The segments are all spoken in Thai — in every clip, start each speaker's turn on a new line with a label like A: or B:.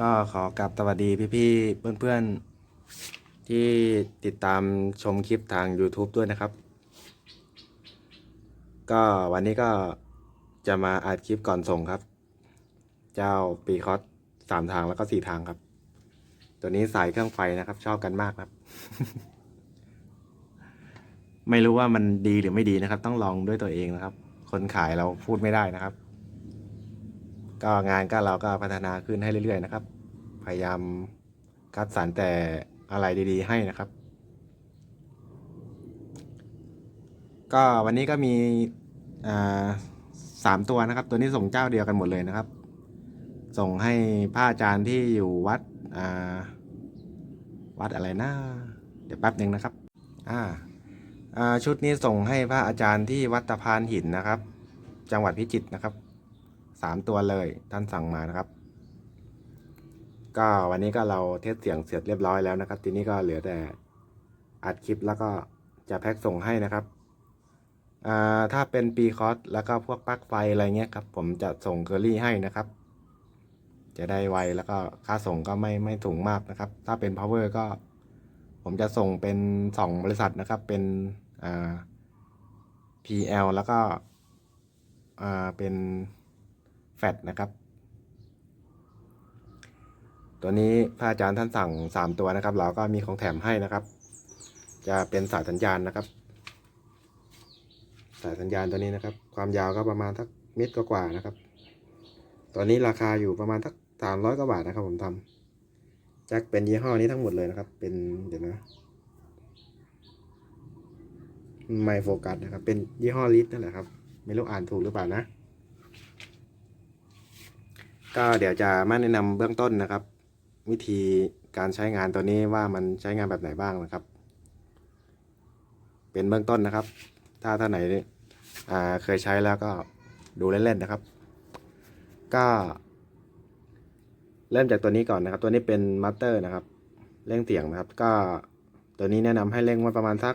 A: ก็ขอกลับสวัสดีพี่ๆเพื่อนๆ ที่ติดตามชมคลิปทาง YouTube ด้วยนะครับ ก็วันนี้ก็จะมาอัดคลิปก่อนส่งครับ เจ้าปีคอสสามทางแล้วก็สี่ทางครับ ตัวนี้สายเครื่องไฟนะครับ ชอบกันมากครับ ไม่รู้ว่ามันดีหรือไม่ดีนะครับ ต้องลองด้วยตัวเองนะครับ คนขายเราพูดไม่ได้นะครับ ก็งานก็เราก็พัฒนาขึ้นให้เรื่อยๆนะครับ พยายามคัดสรรแต่อะไรดีๆ ให้นะครับ ก็วันนี้ก็มีสามตัวนะครับ ตัวนี้ส่งเจ้าเดียวกันหมดเลยนะครับ ส่งให้พระอาจารย์ที่อยู่วัดวัดอะไรนะเดี๋ยวแป๊บหนึ่งนะครับอ่าชุดนี้ส่งให้พระอาจารย์ที่วัดตะพานหินนะครับ จังหวัดพิจิตรนะครับ สามตัวเลยท่านสั่งมานะครับ ก็วันนี้ก็เราเทสเสียงเสร็จเรียบร้อยแล้วนะครับ ทีนี้ก็เหลือแต่อัดคลิปแล้วก็จะแพ็คส่งให้นะครับอ่าถ้าเป็นปีคอสแล้วก็พวกปลั๊กไฟอะไรเงี้ยครับ ผมจะส่งเคอรี่ให้นะครับ จะได้ไวแล้วก็ค่าส่งก็ไม่ไม่สูงมากนะครับ ถ้าเป็น power ก็ ผมจะส่งเป็นสองบริษัทนะครับ เป็นอ่า PL แล้วก็อ่าเป็น แฟดนะครับ ตัวนี้พระอาจารย์ท่านสั่งสามตัวนะครับ เราก็มีของแถมให้นะครับ จะเป็นสายสัญญาณนะครับ สายสัญญาณตัวนี้นะครับ ความยาวก็ประมาณสักเมตรกว่าๆนะครับ ตอนนี้ราคาอยู่ประมาณสักสามร้อยกว่าบาทนะครับ ผมทำแจ็คเป็นยี่ห้อนี้ทั้งหมดเลยนะครับ เป็นเดี๋ยวนะไมโฟกัสนะครับ เป็นยี่ห้อลิสนั่นแหละครับ ไม่รู้อ่านถูกหรือเปล่านะ ก็เดี๋ยวจะมาแนะนำเบื้องต้นนะครับ วิธีการใช้งานตัวนี้ว่ามันใช้งานแบบไหนบ้างนะครับ เป็นเบื้องต้นนะครับ ถ้าท่านไหนเคยใช้แล้วก็ดูเล่นๆนะครับ ก็ เริ่มจากตัวนี้ก่อนนะครับ ตัวนี้เป็นมัตเตอร์นะครับเร่งเสียงนะครับ ก็ตัวนี้แนะนำให้เร่งไว้ประมาณสัก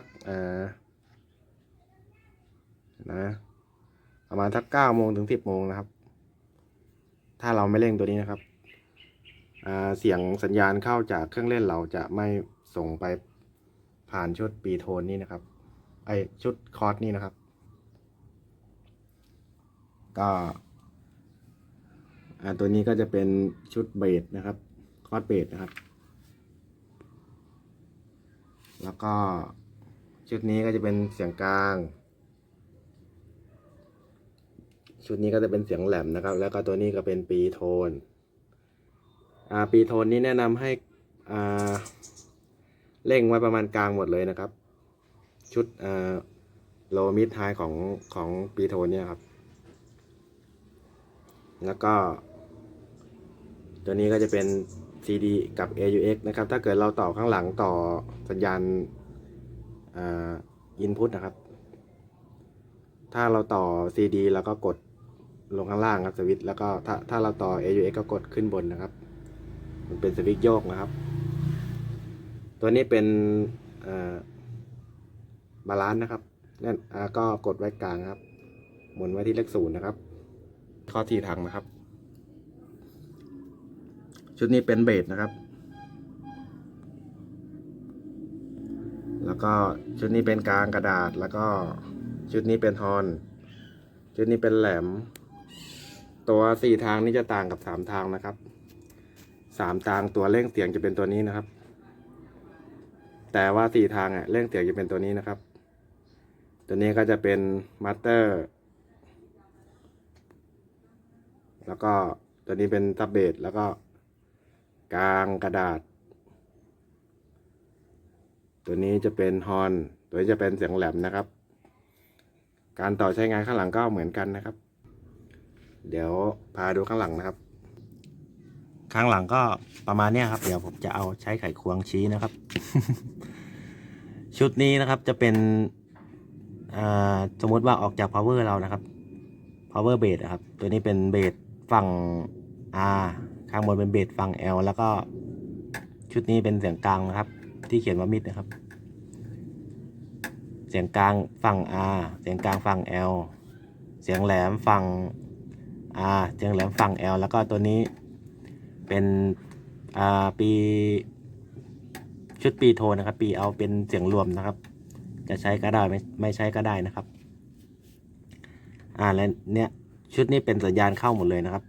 A: นะประมาณสักเก้าโมงถึงสิบโมงนะครับ ถ้าเราไม่เร่งตัวนี้นะครับเสียงสัญญาณเข้าจากเครื่องเล่นเราจะไม่ส่งไปผ่านชุดปีโทนนี้นะครับ ไอชุดคอร์สนี่นะครับ ก็ตัวนี้ก็จะเป็นชุดเบสนะครับ คอร์สเบสนะครับ แล้วก็ชุดนี้ก็จะเป็นเสียงกลาง ชุดนี้ก็จะเป็นเสียงแหลมนะครับ แล้วก็ตัวนี้ก็เป็นปีโทน อ่าปีโทนนี้แนะนำให้อ่าเร่งไว้ประมาณกลางหมดเลยนะครับ ชุดอ่าโลมิดไฮของของปีโทนเนี่ยครับ แล้วก็ ตัวนี้ก็จะเป็น CD กับ AUX นะครับ ถ้าเกิดเราต่อข้างหลังต่อสัญญาณอ่า input นะครับ ถ้าเราต่อ CD แล้วก็กด ลงข้างล่างครับสวิตช์แล้วก็ถ้าถ้าเราต่อ AUX ก็กดขึ้นบนนะครับ มันเป็นสวิตช์โยกนะครับ ตัวนี้เป็นบาลานซ์นะครับนั่นก็กดไว้กลางครับ หมุนไว้ที่เลขศูนย์นะครับ ข้อที่ถังนะครับ ชุดนี้เป็นเบสนะครับ แล้วก็ชุดนี้เป็นกลางกระดาษแล้วก็ชุดนี้เป็นฮอน ชุดนี้เป็นแหลม ตัวสี่ทางนี้จะต่างกับสามทางนะครับสามทางตัวเร่งเสียงจะเป็นตัวนี้นะครับ แต่ว่าสี่ทางอะเร่งเสียงจะเป็นตัวนี้นะครับ ตัวนี้ก็จะเป็นมาสเตอร์แล้วก็ตัวนี้เป็นซับเบสแล้วก็กลางกระดาษ ตัวนี้จะเป็นฮอน ตัวนี้จะเป็นเสียงแหลมนะครับ การต่อใช้งานข้างหลังก็เหมือนกันนะครับ เดี๋ยวพาดูข้างหลังนะครับ ข้างหลังก็ประมาณเนี้ยครับ เดี๋ยวผมจะเอาใช้ไขควงชี้นะครับ ชุดนี้นะครับจะเป็นสมมติว่าออกจาก power เรานะครับ power base ครับ ตัวนี้เป็นเบสฝั่ง R ข้างบนเป็นเบสฝั่ง L แล้วก็ชุดนี้เป็นเสียงกลางนะครับ ที่เขียนว่ามิดนะครับ เสียงกลางฝั่ง R เสียงกลางฝั่ง L เสียงแหลมฝั่ง R เสียงแหลมฝั่ง L แล้วก็ตัวนี้เป็นอ่าปีชุดปีโทนะครับ ปีเอาเป็นเสียงรวมนะครับ จะใช้ก็ได้ไม่ไม่ใช้ก็ได้นะครับ อ่าและเนี่ยชุดนี้เป็นสัญญาณเข้าหมดเลยนะครับ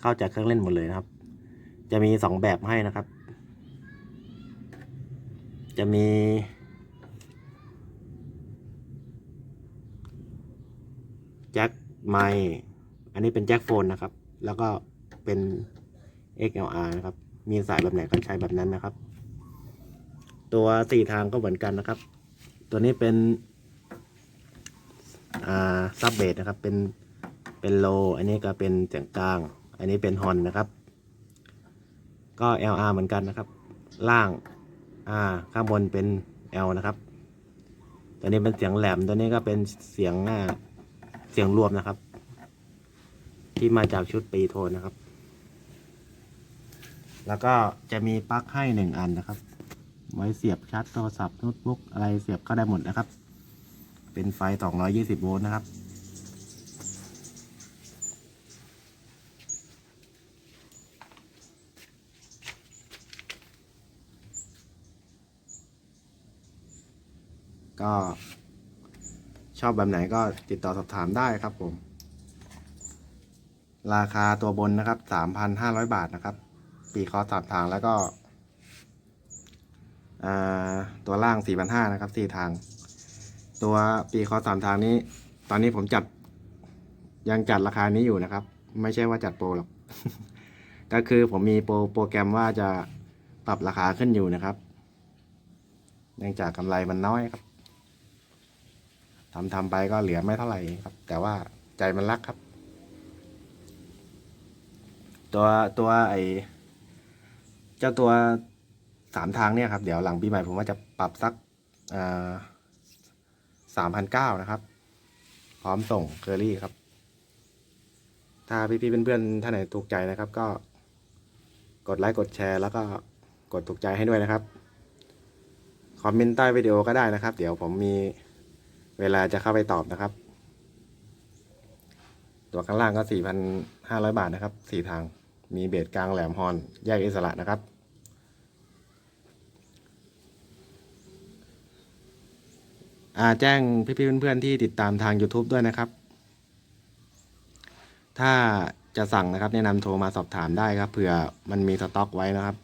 A: เข้าจากเครื่องเล่นหมดเลยนะครับ จะมีสองแบบให้นะครับ จะมีแจ็คไมค์ อันนี้เป็นแจ็คโฟนนะครับ แล้วก็เป็น XLR นะครับ มีสายแบบไหนก็ใช้แบบนั้นนะครับ ตัวสี่ทางก็เหมือนกันนะครับ ตัวนี้เป็นอ่าซับเบสนะครับ เป็น เป็นโล อันนี้ก็เป็นเสียงกลาง อันนี้เป็นฮอนนะครับ ก็ LR เหมือนกันนะครับ ล่างอ่าข้างบนเป็น L นะครับ ตัวนี้เป็นเสียงแหลม ตัวนี้ก็เป็นเสียงอ่าเสียงรวมนะครับ ที่มาจากชุดปีโทนนะครับ แล้วก็จะมีปลั๊กให้หนึ่งอันนะครับ ไว้เสียบชาร์จโทรศัพท์โน้ตบุ๊กอะไรเสียบเข้าได้หมดนะครับ เป็นไฟ 220 โวลต์นะครับก็ชอบแบบไหนก็ติดต่อสอบถามได้ครับผม ราคาตัวบนนะครับ3,500บาทนะครับ ปีคอสามทางแล้วก็ตัวล่าง4,500นห้านะครับสี่ทาง ตัวปีคอสามทางนี้ ตอนนี้ผมจัดยังจัดราคานี้อยู่นะครับ ไม่ใช่ว่าจัดโปรหรอก ก็คือผมมีโปรโปรแกรมว่าจะปรับราคาขึ้นอยู่นะครับเนื่องจากกำไรมันน้อยครับทำทำไปก็เหลือไม่เท่าไหร่ครับ แต่ว่าใจมันรักครับ ตัวตัวไอเจ้าตัวสามทางเนี่ยครับ เดี๋ยวหลังปีใหม่ผมว่าจะปรับสักสามพันเก้านะครับ พร้อมส่งเคอรี่ครับ ถ้าพี่ๆเพื่อนๆท่านไหนถูกใจนะครับ ก็กดไลค์กดแชร์แล้วก็กดถูกใจให้ด้วยนะครับ คอมเมนต์ใต้วิดีโอก็ได้นะครับ เดี๋ยวผมมีเวลาจะเข้าไปตอบนะครับ ตัวข้างล่างก็ 4,500 บาทนะครับสี่ทาง มีเบสกลางแหลมฮอนแยกอิสระนะครับอาแจ้งพี่ๆเพื่อนๆที่ติดตามทาง YouTube ด้วยนะครับ ถ้าจะสั่งนะครับแนะนำโทรมาสอบถามได้ครับเผื่อมันมีสต็อกไว้นะครับ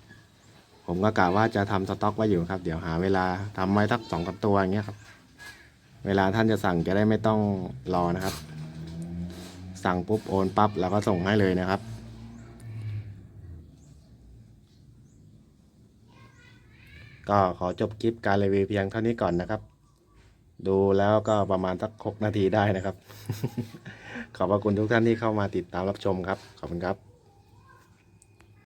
A: ผมก็กะว่าจะทำสต็อกไว้อยู่ครับ เดี๋ยวหาเวลาทำไว้สักสองกับตัวอย่างเงี้ยครับ เวลาท่านจะสั่งจะได้ไม่ต้องรอนะครับ สั่งปุ๊บโอนปั๊บแล้วก็ส่งให้เลยนะครับ ก็ขอจบคลิปการรีวิวเพียงเท่านี้ก่อนนะครับ ดูแล้วก็ประมาณสักหกนาทีได้นะครับ ขอบพระคุณทุกท่านที่เข้ามาติดตามรับชมครับ ขอบคุณครับ